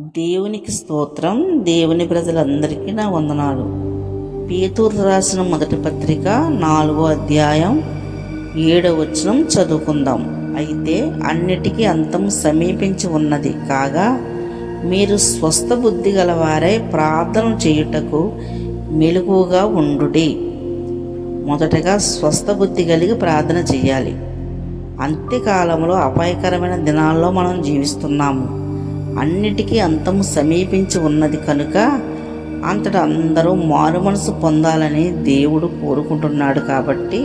దేవునికి స్తోత్రం. దేవుని ప్రజలందరికీ నా వందనాలు. పేతూరు రాసిన మొదటి పత్రిక నాలుగో అధ్యాయం ఏడవ వచనం చదువుకుందాం. అయితే అన్నిటికీ అంతం సమీపించి ఉన్నది కాగా మీరు స్వస్థ బుద్ధి గలవారై ప్రార్థన చేయుటకు మెలుగుగా ఉండుడి. మొదటగా స్వస్థ బుద్ధి కలిగి ప్రార్థన చేయాలి. అంత్యకాలంలో అపాయకరమైన దినాల్లో మనం జీవిస్తున్నాము. అన్నిటికీ అంతము సమీపించి ఉన్నది కనుక అంతటా అందరూ మారు మనసు పొందాలని దేవుడు కోరుకుంటున్నాడు కాబట్టి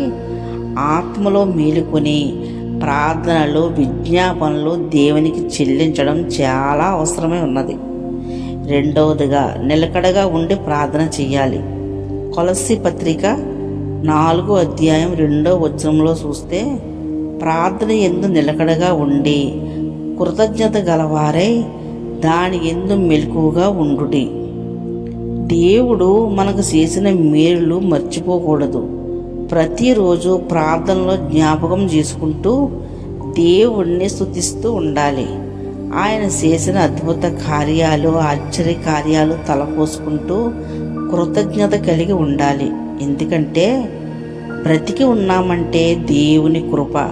ఆత్మలో మేలుకొని ప్రార్థనలు విజ్ఞాపనలు దేవునికి చెల్లించడం చాలా అవసరమే ఉన్నది. రెండవదిగా నిలకడగా ఉండి ప్రార్థన చేయాలి కొలసి పత్రిక నాలుగో అధ్యాయం రెండో వచనంలో చూస్తే ప్రార్థన ఎందు నిలకడగా ఉండి కృతజ్ఞత గలవారై దాని ఎందు మెలకువగా ఉండుటి దేవుడు మనకు చేసిన మేలు మర్చిపోకూడదు. ప్రతిరోజు ప్రార్థనలో జ్ఞాపకం చేసుకుంటూ దేవుణ్ణి స్థుతిస్తూ ఉండాలి. ఆయన చేసిన అద్భుత కార్యాలు ఆశ్చర్య కార్యాలు తలపోసుకుంటూ కృతజ్ఞత కలిగి ఉండాలి. ఎందుకంటే బ్రతికి ఉన్నామంటే దేవుని కృప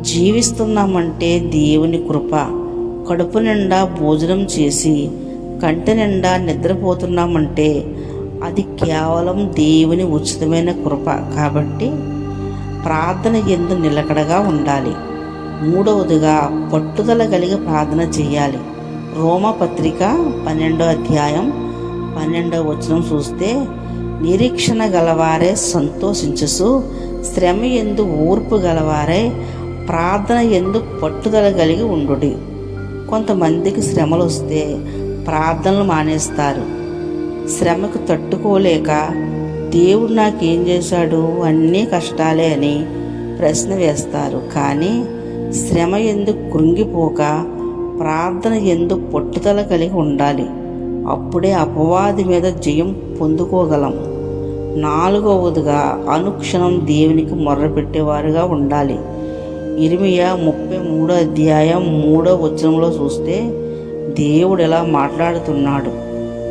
జీవిస్తున్నామంటే దేవుని కృప కడుపు నిండా భోజనం చేసి కంటి నిండా నిద్రపోతున్నామంటే అది కేవలం దేవుని ఉచితమైన కృప కాబట్టి ప్రార్థన ఎందు నిలకడగా ఉండాలి. మూడవదిగా పట్టుదల కలిగి ప్రార్థన చేయాలి. రోమపత్రిక పన్నెండో అధ్యాయం పన్నెండవ వచనం చూస్తే నిరీక్షణ గలవారే సంతోషించసు శ్రమ ఎందు ఓర్పు గలవారే ప్రార్థన ఎందు పట్టుదల కలిగి ఉండుడి. కొంతమందికి శ్రమలు వస్తే ప్రార్థనలు మానేస్తారు. శ్రమకు తట్టుకోలేక దేవుడు నాకేం చేశాడు? అన్నీ కష్టాలే అని ప్రశ్న వేస్తారు. కానీ శ్రమ ఎందుకు కృంగిపోక ప్రార్థన ఎందుకు పట్టుదల కలిగి ఉండాలి? అప్పుడే అపవాది మీద జయం పొందుకోగలం. నాలుగవదిగా అనుక్షణం దేవునికి మొర్రపెట్టేవారుగా ఉండాలి. ఇరిమియా ముప్పై మూడో అధ్యాయం మూడో వచనంలో చూస్తే దేవుడు ఎలా మాట్లాడుతున్నాడు.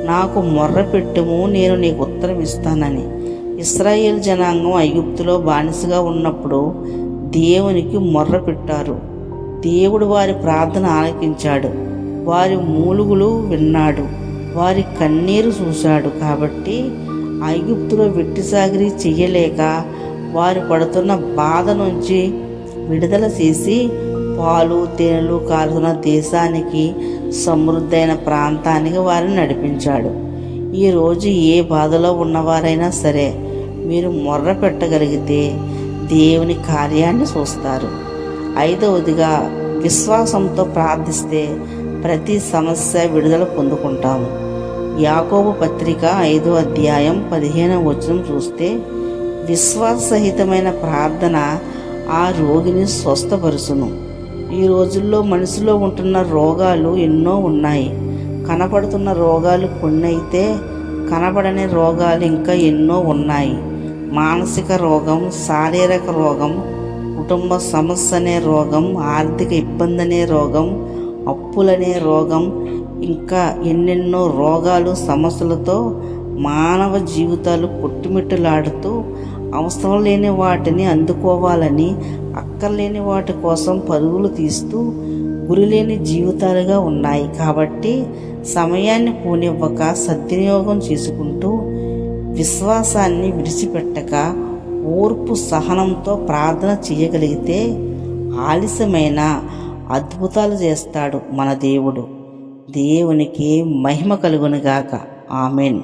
నాకు మొర్ర పెట్టుము నేను నీకు ఉత్తరం ఇస్తానని. ఇస్రాయేల్ జనాంగం ఐగుప్తులో బానిసగా ఉన్నప్పుడు దేవునికి మొర్ర పెట్టారు. దేవుడు వారి ప్రార్థన ఆలకించాడు. వారి మూలుగులు విన్నాడు. వారి కన్నీరు చూశాడు కాబట్టి ఐగుప్తులో వెట్టిసాగిరి చెయ్యలేక వారు పడుతున్న బాధ నుంచి విడుదల చేసి పాలు తేనెలు కాలుతున్న దేశానికి సమృద్ధైన ప్రాంతానికి వారిని నడిపించాడు. ఈరోజు ఏ బాధలో ఉన్నవారైనా సరే మీరు మొర్ర పెట్టగలిగితే దేవుని కార్యాన్ని చూస్తారు. ఐదవదిగా విశ్వాసంతో ప్రార్థిస్తే ప్రతి సమస్య విడుదల పొందుకుంటాము. యాకోబు పత్రిక ఐదో అధ్యాయం పదిహేనవ వచనం చూస్తే విశ్వాసహితమైన ప్రార్థన ఆ రోగిని స్వస్థపరుచును. ఈ రోజుల్లో మనిషిలో ఉంటున్న రోగాలు ఎన్నో ఉన్నాయి. కనపడుతున్న రోగాలు కొన్ని అయితే కనబడని రోగాలు ఇంకా ఎన్నో ఉన్నాయి. మానసిక రోగం శారీరక రోగం కుటుంబ సమస్య అనే రోగం ఆర్థిక ఇబ్బంది అనే రోగం అప్పులనే రోగం ఇంకా ఎన్నెన్నో రోగాలు సమస్యలతో మానవ జీవితాలు కొట్టుమిట్టులాడుతూ అవసరం లేని వాటిని అందుకోవాలని అక్కర్లేని వాటి కోసం పరుగులు తీస్తూ గురిలేని జీవితాలుగా ఉన్నాయి. కాబట్టి సమయాన్ని పోనివ్వక సద్వినియోగం చేసుకుంటూ విశ్వాసాన్ని విడిచిపెట్టక ఓర్పు సహనంతో ప్రార్థన చేయగలిగితే ఆలస్యమైన అద్భుతాలు చేస్తాడు మన దేవుడు. దేవునికి మహిమ కలుగునుగాక. ఆమెన్.